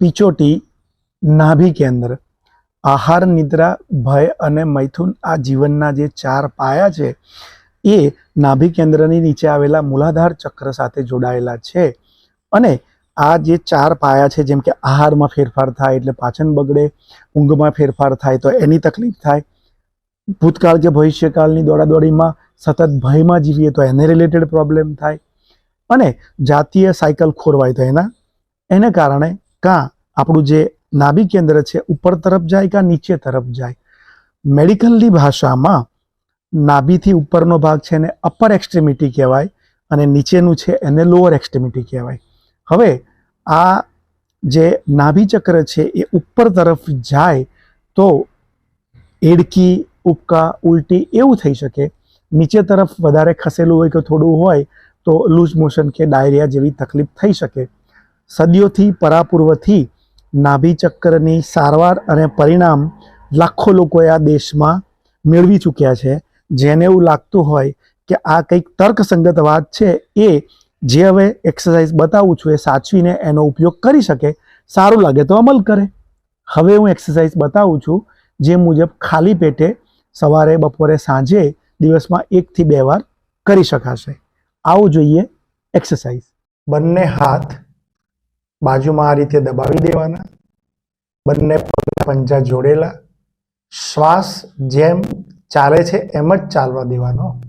પીચોટી નાભી કેન્દ્ર. આહાર, નિદ્રા, ભય અને મૈથુન આ જીવનના જે ચાર પાયા છે, એ નાભી કેન્દ્રની નીચે આવેલા મૂલાધાર ચક્ર સાથે જોડાયેલા છે. અને આ જે ચાર પાયા છે, જેમ કે આહારમાં ફેરફાર થાય એટલે પાચન બગડે, ઊંઘમાં ફેરફાર થાય તો એની તકલીફ થાય. ભૂતકાળ કે ભવિષ્યકાળની દોડાદોડીમાં સતત ભયમાં જીવીએ તો એને રિલેટેડ પ્રોબ્લેમ થાય. અને જાતીય સાયકલ ખોરવાય તો એના, એને કારણે કાં આપણું જે નાભી કેન્દ્ર છે, ઉપર તરફ જાય કાં નીચે તરફ જાય? મેડિકલની ભાષામાં નાભીથી ઉપરનો ભાગ છે એને અપર એક્સ્ટ્રીમિટી કહેવાય અને નીચેનું છે એને લોઅર એક્સ્ટ્રીમિટી કહેવાય. હવે આ જે નાભી ચક્ર છે એ ઉપર તરફ જાય તો એડકી ઉપકા ઉલટી એવું થઈ શકે. નીચે તરફ વધારે ખસેલું હોય કે થોડું હોય તો લૂઝ મોશન કે ડાયરિયા જેવી તકલીફ થઈ શકે. સદીઓથી પરાપૂર્વથી નાભી ચક્રની સારવાર અને પરિણામ લાખો લોકોએ આ દેશમાં મેળવી ચૂક્યા છે. જેને એવું લાગતું હોય કે આ કંઈક તર્કસંગત વાત છે એ જે હવે એક્સરસાઇઝ બતાવું છું એ સાચવીને એનો ઉપયોગ કરી શકે, સારું લાગે તો અમલ કરે. હવે હું એક્સરસાઇઝ બતાવું છું જે મુજબ ખાલી પેટે સવારે, બપોરે, સાંજે દિવસમાં એકથી બે વાર કરી શકાશે. આવું જોઈએ એક્સરસાઇઝ બંને હાથ બાજુમાં આ રીતે દબાવી દેવાના. બંને પંજા જોડેલા. શ્વાસ જેમ ચાલે છે એમ જ ચાલવા દેવાનો.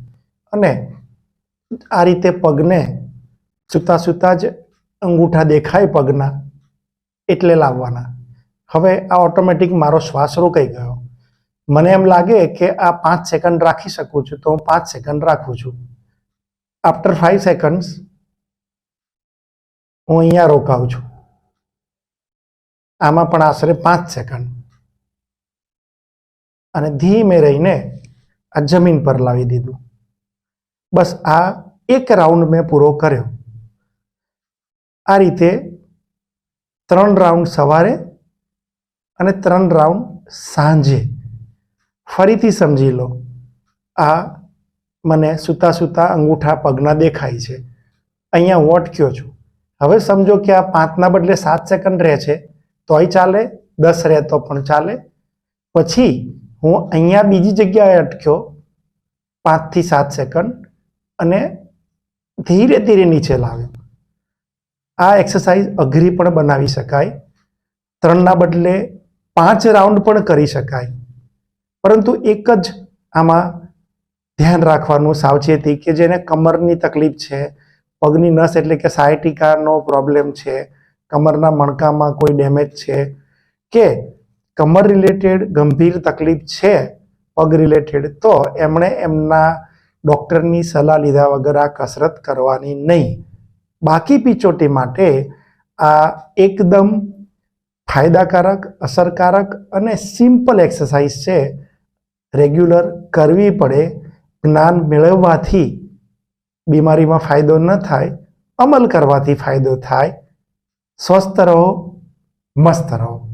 અને આ રીતે પગને સૂતા સૂતા જ અંગૂઠા દેખાય પગના એટલે લાવવાના. હવે આ ઓટોમેટિક મારો શ્વાસ રોકાઈ ગયો. મને એમ લાગે કે આ પાંચ સેકન્ડ રાખી શકું છું તો હું પાંચ સેકન્ડ રાખું છું. આફ્ટર ફાઈવ સેકન્ડ્સ હું અહીંયા રોકાઉં છું. આમાં પણ આશરે પાંચ સેકન્ડ. અને ધીમે રહીને આ જમીન પર લાવી દીધું. બસ આ એક રાઉન્ડ મેં પૂરો કર્યો. આ રીતે ત્રણ રાઉન્ડ સવારે અને ત્રણ રાઉન્ડ સાંજે. ફરીથી સમજી લો, આ મને સૂતા સૂતા અંગૂઠા પગના દેખાય છે. અહીંયા હું અટક્યો છું? હવે સમજો કે આ પાંચના બદલે સાત સેકન્ડ રહે છે, તોય ચાલે, દસ રહે તો પણ ચાલે. પછી હું અહીંયા બીજી જગ્યાએ અટક્યો, પાંચથી સાત સેકન્ડ, અને ધીરે ધીરે નીચે લાવ્યો. આ એક્સરસાઇઝ અઘરી પણ બનાવી શકાય. ત્રણના બદલે પાંચ રાઉન્ડ પણ કરી શકાય. પરંતુ એક જ આમાં ધ્યાન રાખવાનું સાવચેતી કે જેને કમરની તકલીફ છે પગની નસ એટલે કે સાયટિકાનો પ્રોબ્લેમ છે, કમરના મણકામાં કોઈ ડેમેજ છે, કે કમર રિલેટેડ ગંભીર તકલીફ છે, પગ રિલેટેડ તો એમણે એમના ડૉક્ટરની સલાહ લીધા વગર આ કસરત કરવાની નહીં. બાકી પીચોટી માટે આ એકદમ ફાયદાકારક, અસરકારક અને સિમ્પલ એક્સરસાઇઝ છે. રેગ્યુલર કરવી પડે, જ્ઞાન મેળવવાથી બીમારીમાં ફાયદો ન થાય અમલ કરવાથી ફાયદો થાય. સ્વસ્થ રહો મસ્ત રહો.